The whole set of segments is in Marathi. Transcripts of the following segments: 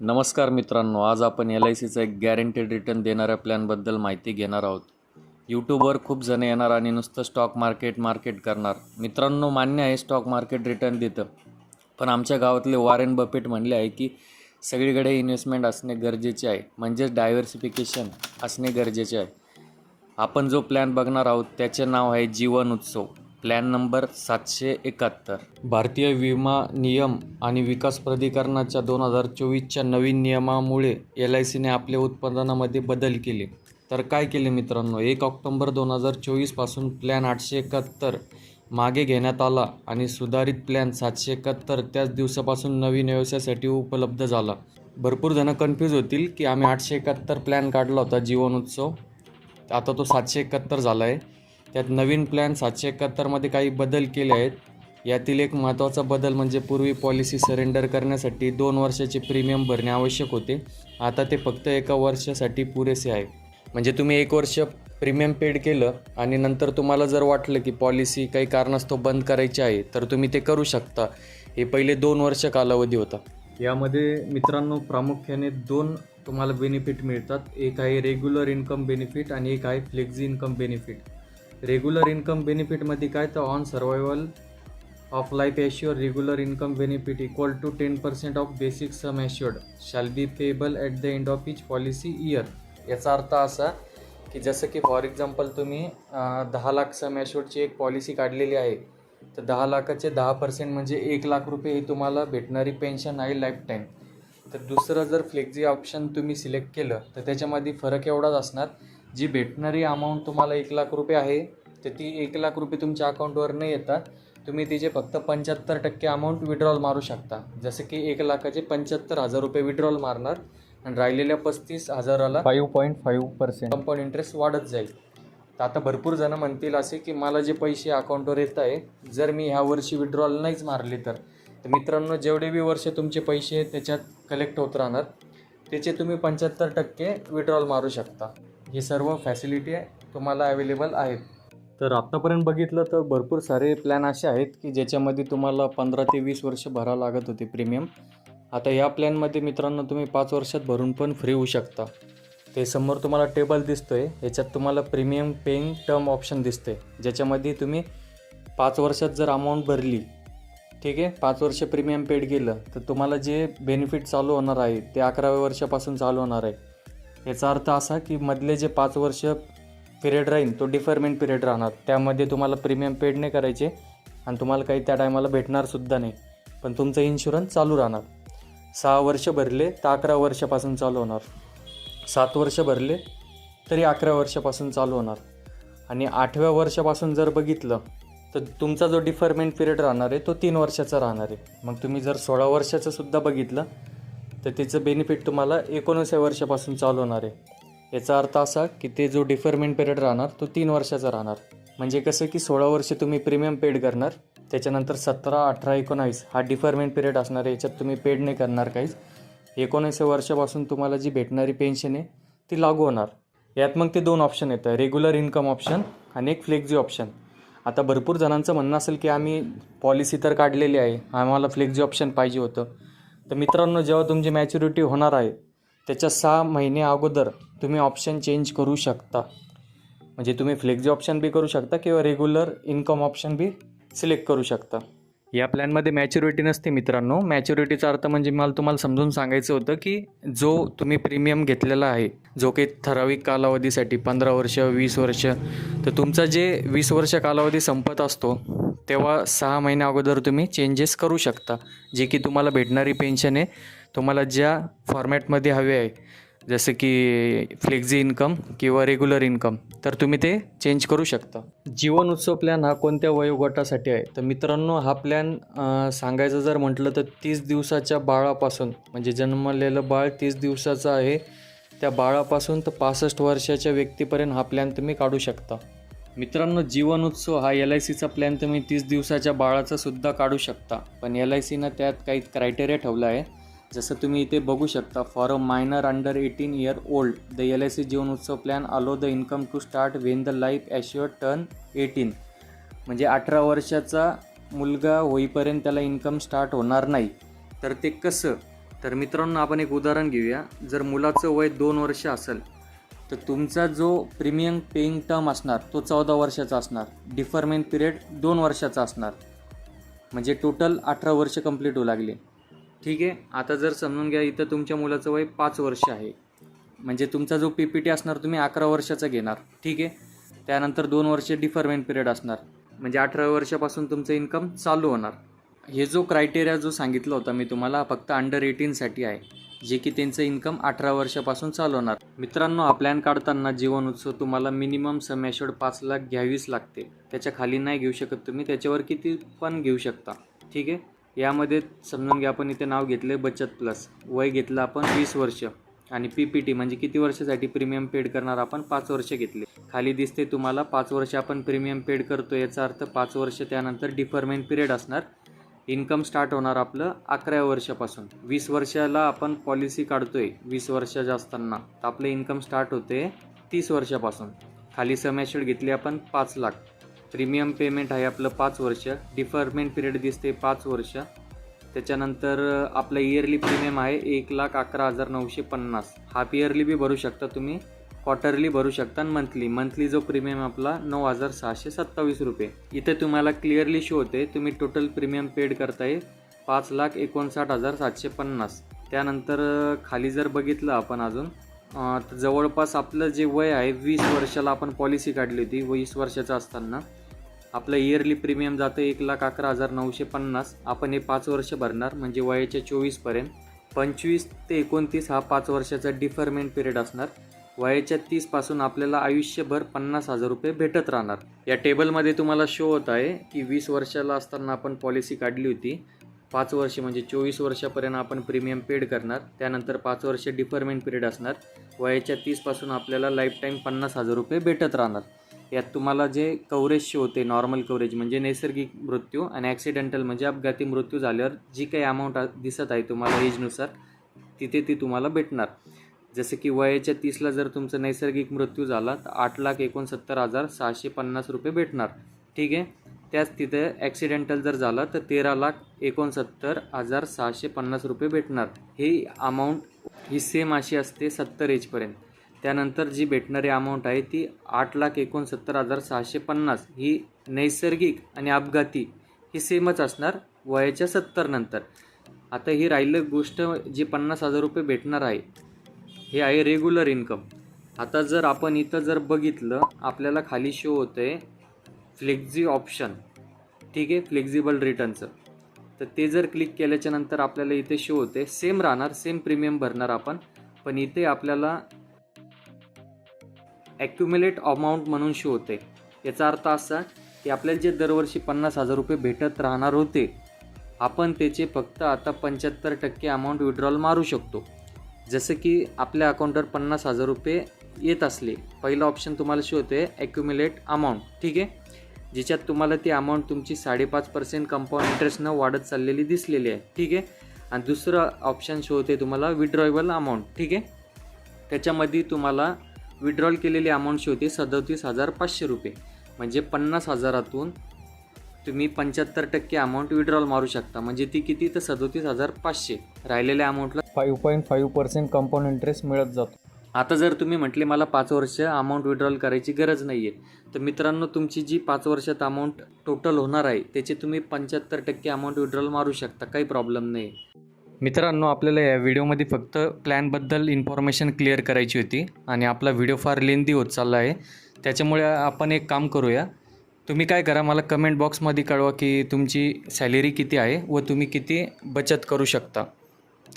नमस्कार मित्रांनो आज आपण एल आय सीचा एक गॅरंटेड रिटर्न देणाऱ्या प्लॅनबद्दल माहिती घेणार आहोत. यूट्यूबवर खूप जण येणार आणि नुसतं स्टॉक मार्केट मार्केट करणार. मित्रांनो मान्य आहे स्टॉक मार्केट रिटर्न देतं. पण आमच्या गावातले वॉरेन बफेट म्हणले आहे की सगळीकडे इन्व्हेस्टमेंट असणे गरजेचे आहे. म्हणजेच डायव्हर्सिफिकेशन असणे गरजेचे आहे. आपण जो प्लॅन बघणार आहोत त्याचे नाव आहे जीवन उत्सव. प्लॅन नंबर सातशे एकाहत्तर. भारतीय विमा नियम आणि विकास प्राधिकरणाच्या दोन हजार चोवीसच्या नवीन नियमामुळे एल आय सीने आपल्या उत्पादनामध्ये बदल केले. तर काय केले मित्रांनो? एक ऑक्टोंबर दोन हजार चोवीसपासून प्लॅन आठशे एकाहत्तर मागे घेण्यात आला आणि सुधारित प्लॅन सातशे एकाहत्तर त्याच दिवसापासून नवीन व्यवसायासाठी उपलब्ध झाला. भरपूर जणं कन्फ्यूज होतील की आम्ही आठशे एकाहत्तर प्लॅन काढला होता जीवन उत्सव आता तो सातशे एकाहत्तर झाला आहे त्यात नवीन प्लॅन सातशे एकाहत्तरमध्ये काही बदल केले आहेत. यातील एक महत्त्वाचा बदल म्हणजे पूर्वी पॉलिसी सरेंडर करण्यासाठी दोन वर्षाचे प्रीमियम भरणे आवश्यक होते. आता ते फक्त एका वर्षासाठी पुरेसे आहे. म्हणजे तुम्ही एक वर्ष प्रीमियम पेड केलं आणि नंतर तुम्हाला जर वाटलं की पॉलिसी काही कारणास्तव बंद करायची आहे तर तुम्ही ते करू शकता. हे पहिले दोन वर्ष कालावधी होता. यामध्ये मित्रांनो प्रामुख्याने दोन तुम्हाला बेनिफिट मिळतात. एक आहे रेग्युलर इन्कम बेनिफिट आणि एक आहे flexi income benefit regular income बेनिफिटमध्ये काय तर on survival of life assure regular income benefit equal to ten percent of basic sum assured shall be payable at the end of each policy year याचा अर्थ असा की जसं की फॉर एक्झाम्पल तुम्ही दहा लाख सम ॲश्युअर्डची एक पॉलिसी काढलेली आहे तर दहा लाखाचे दहा पर्सेंट म्हणजे एक लाख रुपये ही तुम्हाला भेटणारी पेन्शन आहे लाईफ टाईम तर दुसरं जर फ्लेक्झी ऑप्शन तुम्ही सिलेक्ट केलं तर त्याच्यामध्ये फरक एवढाच असणार जी भेटणारी अमाऊंट तुम्हाला एक लाख रुपये आहे तर ती एक लाख रुपये तुमच्या अकाउंटवर न येता तुम्ही तिचे फक्त पंच्याहत्तर टक्के अमाऊंट विड्रॉल मारू शकता. जसं की एक लाखाचे पंच्याहत्तर हजार रुपये विड्रॉल मारणार आणि राहिलेल्या पस्तीस हजाराला five point five percent compound interest वाढत जाईल. तर आता भरपूर जणं म्हणतील असे की मला जे पैसे अकाउंटवर येत आहे जर मी ह्या वर्षी विड्रॉल नाहीच मारले तर. तर मित्रांनो जेवढे बी वर्ष तुमचे पैसे त्याच्यात कलेक्ट होत राहणार. त्याचे तुम्ही पंच्याहत्तर टक्के विड्रॉल मारू शकता. हे सर्व फॅसिलिटी तुम्हाला अवेलेबल आहेत. तर आत्तापर्यंत बघितलं तर भरपूर सारे प्लॅन असे आहेत की ज्याच्यामध्ये तुम्हाला पंधरा ते वीस वर्ष भरावं लागत होते प्रीमियम आता या प्लॅनमध्ये मित्रांनो तुम्ही पाच वर्षात भरून पण फ्री होऊ शकता. ते समोर तुम्हाला टेबल दिसतो आहे याच्यात तुम्हाला प्रीमियम पेईंग टर्म ऑप्शन दिसतंय. ज्याच्यामध्ये तुम्ही पाच वर्षात जर अमाऊंट भरली ठीक आहे पाच वर्ष प्रीमियम पेड गेलं तर तुम्हाला जे बेनिफिट चालू होणार आहे ते अकराव्या वर्षापासून चालू होणार आहे. याचा अर्थ असा की मधले जे पाच वर्ष पिरियड राहील तो डिफरमेंट पिरियड राहणार. त्यामध्ये तुम्हाला प्रीमियम पेड नाही करायचे आणि तुम्हाला काही त्या टायमाला भेटणारसुद्धा नाही. पण तुमचं इन्शुरन्स चालू राहणार. सहा वर्ष भरले तर अकरा वर्षापासून चालू होणार. सात वर्ष भरले तरी अकरा वर्षापासून चालू होणार. आणि आठव्या वर्षापासून जर बघितलं तर तुमचा जो डिफरमेंट पिरियड राहणार आहे तो तीन वर्षाचा राहणार आहे. मग तुम्ही जर सोळा वर्षाचं सुद्धा बघितलं तर त्याचं बेनिफिट तुम्हाला एकोणीसाव्या वर्षापासून चालू होणार आहे. याचा अर्थ असा की ते जो डिफरमेंट पिरियड राहणार तो तीन वर्षाचा राहणार. म्हणजे कसं की सोळा वर्ष तुम्ही प्रीमियम पेड करणार त्याच्यानंतर सतरा अठरा एकोणावीस हा डिफरमेंट पिरियड असणार आहे. याच्यात तुम्ही पेड नाही करणार काहीच. एकोणीसाव्या वर्षापासून तुम्हाला जी भेटणारी पेन्शन आहे ती लागू होणार. यात मग ते दोन ऑप्शन येतं रेग्युलर इन्कम ऑप्शन आणि एक फ्लेक्झी ऑप्शन आता भरपूर जणांचं म्हणणं असेल की आम्ही पॉलिसी तर काढलेली आहे आम्हाला फ्लेक्झी ऑप्शन पाहिजे होतं. तर मित्रांनो जेव्हा तुमची मॅच्युरिटी होणार आहे त्याच्या सहा महिने अगोदर तुम्ही ऑप्शन चेंज करू शकता. म्हणजे तुम्ही फ्लेक्झी ऑप्शन बी करू शकता किंवा regular income option B select करू शकता. या प्लॅनमध्ये मॅच्युरिटी नसते मित्रांनो. मॅच्युरिटीचा अर्थ म्हणजे मला तुम्हाला समजून सांगायचं होतं की जो तुम्ही प्रीमियम घेतलेला आहे जो काही ठराविक कालावधीसाठी पंधरा वर्ष वीस वर्ष तर तुमचा जे वीस वर्ष कालावधी संपत असतो तेव्हा सहा महिन्या अगोदर तुम्ही चेंजेस करू शकता. जे की तुम्हाला भेटणारी पेन्शन आहे तुम्हाला ज्या फॉर्मॅटमध्ये हवे आहे जसं की फ्लेक्झी इन्कम किंवा रेग्युलर इन्कम तर तुम्ही ते चेंज करू शकता. जीवन उत्सव प्लॅन हा कोणत्या वयोगटासाठी आहे? तर मित्रांनो हा प्लॅन सांगायचं जर म्हटलं तर तीस दिवसाच्या बाळापासून म्हणजे जन्मलेलं बाळ तीस दिवसाचं आहे त्या बाळापासून तर पासष्ट वर्षाच्या व्यक्तीपर्यंत हा प्लॅन तुम्ही काढू शकता. मित्रांनो जीवन उत्सव हा एल आय सीचा प्लॅन तुम्ही तीस दिवसाच्या बाळाचा सुद्धा काढू शकता. पण एल आय सीनं त्यात काही क्रायटेरिया ठेवला आहे. जसं तुम्ही इथे बघू शकता for a minor under eighteen year old the L I C Jeevan Utsav plan allow the income to start when the life assure turn eighteen म्हणजे अठरा वर्षाचा मुलगा होईपर्यंत त्याला इन्कम स्टार्ट होणार नाही. तर ते कसं? तर मित्रांनो आपण एक उदाहरण घेऊया. जर मुलाचं वय दोन वर्ष असेल तर तुमचा जो प्रीमियम पेईंग टर्म असणार तो चौदा वर्षाचा असणार. डिफरमेंट पिरियड दोन वर्षाचा असणार. म्हणजे टोटल अठरा वर्ष कंप्लीट होऊ लागले. ठीक आहे? आता जर समजून घ्या इथं तुमच्या मुलाचं वय पाच वर्ष आहे. म्हणजे तुमचा जो पी पी टी असणार तुम्ही अकरा वर्षाचा घेणार. ठीक आहे? त्यानंतर दोन वर्ष डिफरमेंट पिरियड असणार. म्हणजे अठरा वर्षापासून तुमचं इन्कम चालू होणार. हे जो क्रायटेरिया जो सांगितला होता मी तुम्हाला फक्त अंडर एटीनसाठी आहे. जे की त्यांचं इन्कम अठरा वर्षापासून चालवणार. मित्रांनो हा प्लॅन काढताना जीवन उत्सव तुम्हाला मिनिमम समॅशोड पाच लाख घ्यावीच लागते त्याच्याखाली नाही घेऊ शकत तुम्ही त्याच्यावर किती पण घेऊ शकता. ठीक आहे? यामध्ये समजून घ्या आपण इथे नाव घेतले बचत प्लस वय घेतलं आपण वीस वर्ष. आणि पी पी टी म्हणजे किती वर्षासाठी प्रीमियम पेड करणार आपण? पाच वर्ष घेतले. खाली दिसते तुम्हाला पाच वर्ष आपण प्रीमियम पेड करतो याचा अर्थ पाच वर्ष त्यानंतर डिफरमेंट पिरियड असणार. इन्कम स्टार्ट होणार आपलं अकरा वर्षापासून. वीस वर्षाला आपण पॉलिसी काढतोय वीस वर्षाच्या असताना. तर आपलं इन्कम स्टार्ट होते तीस वर्षापासून. खाली समॅशड घेतली आपण पाच लाख. प्रीमियम पेमेंट आहे आपलं पाच वर्ष. डिफरमेंट पिरियड दिसते पाच वर्ष. त्याच्यानंतर आपलं इयरली प्रीमियम आहे एक लाख अकरा हजार नऊशे पन्नास. हाफ इयरली बी भरू शकता तुम्ही. क्वार्टरली भरू शकता आणि मंथली मंथली जो प्रीमियम आपला नऊ हजार सहाशे सत्तावीस रुपये. इथे तुम्हाला क्लिअरली शो होते तुम्ही टोटल प्रीमियम पेड करताय पाच लाख एकोणसाठ हजार सातशे पन्नास. त्यानंतर खाली जर बघितलं आपण अजून जवळपास आपलं जे वय आहे वीस वर्षाला आपण पॉलिसी काढली होती वीस वर्षाचं असताना. आपलं इयरली प्रीमियम जातं एक लाख अकरा हजार नऊशे पन्नास. आपण हे पाच वर्ष भरणार म्हणजे वयाच्या चोवीसपर्यंत पंचवीस ते एकोणतीस हा पाच वर्षाचा डिफरमेंट पिरियड असणार. वयाच्या तीसपासून आपल्याला आयुष्यभर पन्नास हजार रुपये भेटत राहणार. या टेबलमध्ये तुम्हाला शो होत आहे की वीस वर्षाला असताना आपण पॉलिसी काढली होती. पाच वर्ष म्हणजे चोवीस वर्षापर्यंत आपण प्रीमियम पेड करणार. त्यानंतर पाच वर्ष डिफरमेंट पिरियड असणार. वयाच्या तीसपासून आपल्याला लाईफटाईम पन्नास हजार रुपये भेटत राहणार. यात तुम्हाला जे कव्हरेज शो होते नॉर्मल कव्हरेज म्हणजे नैसर्गिक मृत्यू आणि ॲक्सिडेंटल म्हणजे अपघाती मृत्यू झाल्यावर जी काही अमाऊंट दिसत आहे तुम्हाला एजनुसार तिथे ती तुम्हाला भेटणार. जसं की वयाच्या तीसला जर तुमचा नैसर्गिक मृत्यू झाला तर आठ लाख एकोणसत्तर हजार सहाशे पन्नास रुपये भेटणार. ठीक आहे? त्याच तिथे ॲक्सिडेंटल जर झालं तर तेरा लाख एकोणसत्तर हजार सहाशे पन्नास रुपये भेटणार. ही अमाऊंट ही सेम अशी असते सत्तर एजपर्यंत त्यानंतर जी भेटणारी अमाऊंट आहे ती आठ लाख एकोणसत्तर हजार सहाशे पन्नास. ही नैसर्गिक आणि अपघाती ही सेमच असणार वयाच्या सत्तरनंतर आता ही राहिलं गोष्ट जी पन्नास हजार रुपये भेटणार आहे हे आहे रेग्युलर इन्कम आता जर आपण इथं जर बघितलं आपल्याला खाली शो होतं आहे फ्लेक्झी ऑप्शन ठीक आहे? फ्लेक्झिबल रिटर्नचं तर ते जर क्लिक केल्याच्यानंतर आपल्याला इथे शो होते सेम राहणार सेम प्रीमियम भरणार आपण. पण इथे आपल्याला ॲक्युमुलेट अमाऊंट म्हणून शो होते. याचा अर्थ असा की आपल्याला जे दरवर्षी पन्नास हजार रुपये भेटत राहणार होते आपण त्याचे फक्त आता पंच्याहत्तर टक्के अमाऊंट विड्रॉल मारू शकतो. जसं की आपल्या अकाउंटवर पन्नास हजार रुपये येत असले पहिलं ऑप्शन तुम्हाला शो होते ॲक्युमुलेट अमाऊंट ठीक आहे? ज्याच्यात तुम्हाला ती अमाऊंट तुमची साडेपाच पर्सेंट कंपाऊंड इंटरेस्टनं वाढत चाललेली दिसलेली आहे. ठीक आहे? आणि दुसरं ऑप्शन शो होते तुम्हाला विड्रॉएबल अमाऊंट ठीक आहे? त्याच्यामध्ये तुम्हाला विड्रॉल केलेली अमाऊंट शो होते सदतीस हजार पाचशे रुपये. म्हणजे पन्नास हजारातून तुम्ही पंच्याहत्तर टक्के अमाऊंट विड्रॉल मारू शकता. म्हणजे ती किती? तर सदोतीस हजार पाचशे. राहिलेल्या अमाऊंटला five point five percent compound interest मिळत जातो. आता जर तुम्ही म्हटले मला पाच वर्ष अमाऊंट विड्रॉल करायची गरज नाही आहे तर मित्रांनो तुमची जी पाच वर्षात अमाऊंट टोटल होणार आहे त्याचे तुम्ही पंच्याहत्तर टक्के अमाऊंट विड्रॉल मारू शकता काही प्रॉब्लेम नाही. मित्रांनो आपल्याला या व्हिडिओमध्ये फक्त प्लॅनबद्दल इन्फॉर्मेशन क्लिअर करायची होती आणि आपला व्हिडिओ फार लेंदी होत चालला आहे. त्याच्यामुळे आपण एक काम करूया. तुम्ही काय करा मला कमेंट बॉक्समध्ये कळवा की तुमची सॅलरी किती आहे व तुम्ही किती बचत करू शकता.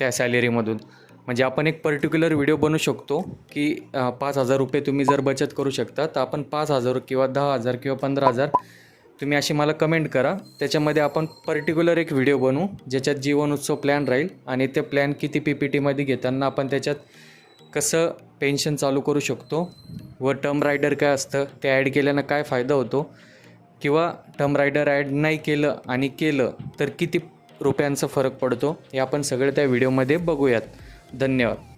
त्या सॅलरीमधून. म्हणजे आपण एक पर्टिक्युलर व्हिडिओ बनवू शकतो की पाच हजार रुपये तुम्ही जर बचत करू शकता तर आपण पाच हजार किंवा दहा हजार किंवा पंधरा हजार तुम्ही अशी मला कमेंट करा. त्याच्यामध्ये आपण पर्टिक्युलर एक व्हिडिओ बनवू ज्याच्यात जीवन उत्सव प्लॅन राहील आणि ते प्लॅन किती पी पी टीमध्ये घेताना आपण त्याच्यात कसं पेन्शन चालू करू शकतो व टर्म रायडर काय असतं ते ॲड केल्यानं काय फायदा होतो किंवा टर्म रायडर ॲड नाही केलं आणि केलं तर किती रुपयांचा फरक पडतो. हे आपण सगळं त्या व्हिडिओमध्ये बघूयात. धन्यवाद.